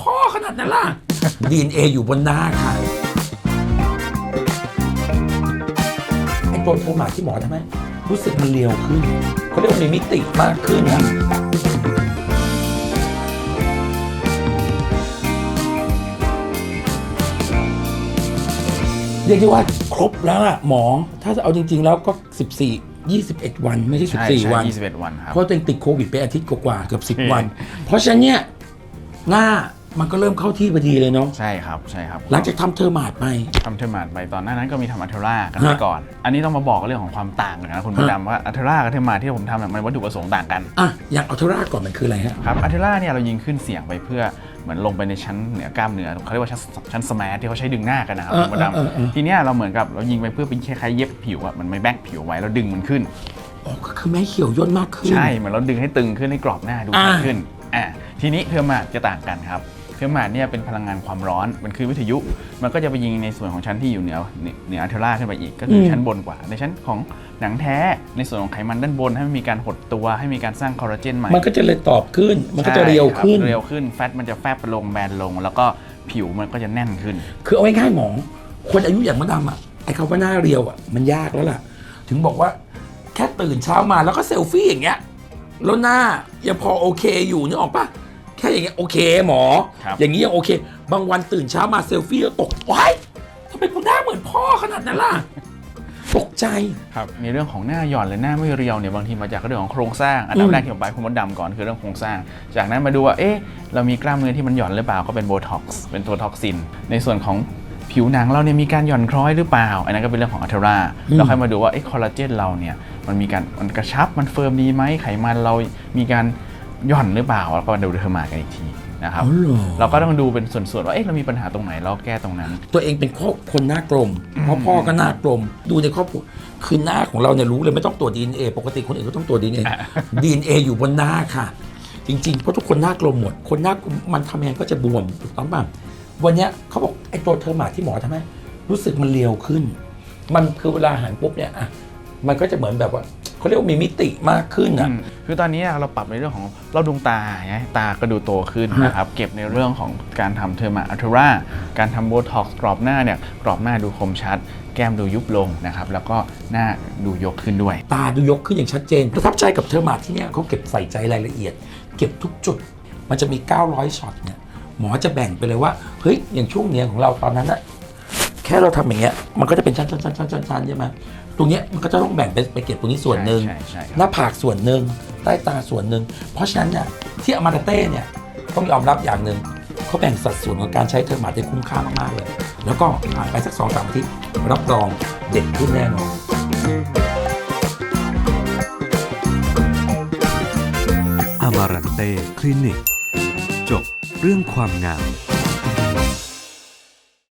พ่อขนาดนั้นล่ะดีเออยู่บนหน้าค่ะไอ้ตัวเทอร์มาที่หมอทำไมรู้สึกมันเรียวขึ้นเขาเรียกว่ามีมิติมากขึ้นนะเรียกได้ว่าครบแล้วอะหมอ ถ้าจะเอาจริง ๆ แล้วก็ 14 21 วันไม่ใช่ ใช่14ใช่วัน 21 วันครับ เพราะตัวเองติดโควิดไปอาทิตย์กว่าๆเกือบอืม10 วัน เพราะฉะนั้นเนี่ยหน้า มันก็เริ่มเข้าที่พอดีเลยเนาะใช่ครับใช่ครับหลังจากทำเทอร์มาดไป ทำเทอร์มาดไปตอนหน้านั้นก็มีทำอัลเทอร่ากันไปฮะก่อน อันนี้ต้องมาบอกเรื่องของความต่างกันนะคุณพระดำว่าอัลเทอร่ากับเทอร์มาดที่ผมทำเนี่ยมันวัตถุประสงค์ต่างกันอะอย่างอัลเทอร่าก่อนมันคืออะไรฮะ ครับอัลเทอร่าเนี่ยเรายิงขึ้นเสียงไปเพื่อเหมือนลงไปในชั้นเหนือกล้ามเนื้อเขาเรียกว่าชั้นชั้นสมาร์ทที่เขาใช้ดึงหน้ากันนะครับเออคุณพระเออเออดำทีเนี้ยเราเหมือนกับเรายิงไปเพื่อเป็นคล้ายๆเย็บผิวอะมันไม่แบกผิวไว้แล้วดึงมันขึ้น อ๋อก็คือแม่เขียวย่นมากขึ้น ใช่เหมือนเราดึงให้ตึงขึ้นให้กรอบหน้าดูอ่า ชัดขึ้นอ่าทีนี้เทอร์มาดจะต่างกันครับ เทอร์มาดเนี่ยเป็นพลังงานความร้อนมันคือวิทยุ มันก็จะไปยิงในส่วนของชั้นที่อยู่เหนือเหนืออัลเทอร่าขึ้นไปอีก ก็คืออมชั้นบนกว่า ในชั้นของหนังแท้ในส่วนของไขมันด้านบนให้มันมีการหดตัวให้มีการสร้างคอลลาเจนใหม่มันก็จะเลยตอบขึ้น มันก็จะเรียวใช่คบขึ้นเรียวขึ้นแฟตมันจะแฟบลงแบนลง แล้วก็ผิวมันก็จะแน่นขึ้น คือเอาง่ายๆหมอคนอายุอย่างมะดำอะไอ้คำว่าหน้าเรียวอะมันยากแล้วล่ะ ถึงบอกว่าแค่ตื่นเช้ามาแล้วก็เซลฟี่อย่างเงี้ยแล้วหน้ายังพอโอเคอยู่นึกออกปะ แค่อย่างเงี้ยโอเคหมอ ครับ อย่างนี้ยังโอเค บางวันตื่นเช้ามาเซลฟี่แล้วตกว้ายทำไมกูหน้าเหมือนพ่อขนาดนั้นล่ะ ตกใจ ครับในเรื่องของหน้าหย่อนหรือหน้าไม่เรียวเนี่ยบางทีมาจากเรื่องของโครงสร้างอันดัอืบม แรกที่ผมไปคุณมดดำก่อนคือเรื่องโครงสร้าง จากนั้นมาดูว่าเอ๊ะเรามีกล้ามเนื้อที่มันหย่อนหรือเปล่าก็เป็นโบท็อกซ์เป็นตัวท็อกซิน ในส่วนของผิวหนังเราเนี่ยมีการหย่อนคล้อยหรือเปล่า อันนั้นก็เป็นเรื่องของอัลเทอร่าแล้วค่อยมาดูว่าเอ๊ะคอลลาเจนเราเนี่ยมันมีการมันกระชับมันเฟิร์มดีไหมไขมันเรามีการ หย่อนหรือเปล่าแล้วก็มาดูเทอร์มากันอีกทีนะครับอ๋อเหรอเราก็ต้องดูเป็นส่วนๆว่าเอ๊ะเรามีปัญหาตรงไหนเราแก้ตรงนั้น ตัวเองเป็นครอบคนหน้ากลมเพราะพ่อก็หน้ากลม ดูในครอบครัวคือหน้าของเราเนี่ยรู้เลยไม่ต้องตรวจดีเอ็นเอปกติคนอื่นก็ต้องตรวจดีเอ็นเอดีเอ็นเออยู่บนหน้าค่ะ จริงๆเพราะทุกคนหน้ากลมหมด คนหน้ากลมมันทำยังไงก็จะบวมถูกต้องป่ะวันเนี้ยเขาบอกไอ้ตัวเทอร์มาที่หมอทำให้รู้สึกมันเรียวขึ้น มันคือเวลาหันปุ๊บเนี่ยอะมันก็จะเหมือนแบบว่า เขาเรียกว่ามีมิติมากขึ้นอะ อืมคือตอนนี้เราปรับในเรื่องของเราดวงตาไงตาก็ดูโตขึ้นฮะ นะครับ เก็บในเรื่องของการทำเทอร์มาอัลเทอร่าการทำโบท็อกซ์กรอบหน้าเนี่ยกรอบหน้าดูคมชัด แก้มดูยุบลงนะครับ แล้วก็หน้าดูยกขึ้นด้วย ตาดูยกขึ้นอย่างชัดเจน ประทับใจกับเทอร์มาที่เนี่ยเขาเก็บใส่ใจรายละเอียด เก็บทุกจุด มันจะมี 900 ช็อตเนี่ย หมอจะแบ่งไปเลยว่า เฮ้ย อย่างช่วงเนี้ยของเราตอนนั้นอะ แค่เราทำอย่างเงี้ยมันก็จะเป็นชั้นชั้นชั้นชั้นชั้นชั้นใช่ไหมตรงเนี้ยมันก็จะต้องแบ่งไปไปเก็บตรงนี้ส่วนหนึ่งใช่ใช่ใช่ครับหน้าผากส่วนหนึ่งใต้ตาส่วนหนึ่งเพราะฉะนั้นเนี่ยที่อมาตาเต้เนี่ยต้องยอมรับอย่างหนึ่งเขาแบ่งสัดส่วนของการใช้เทอร์มาได้คุ้มค่ามากๆเลย แล้วก็ผ่านไปสักสองสามอาทิตย์รับรองเด็กขึ้นแน่นอน อมารันเต้คลินิก จบเรื่องความงาม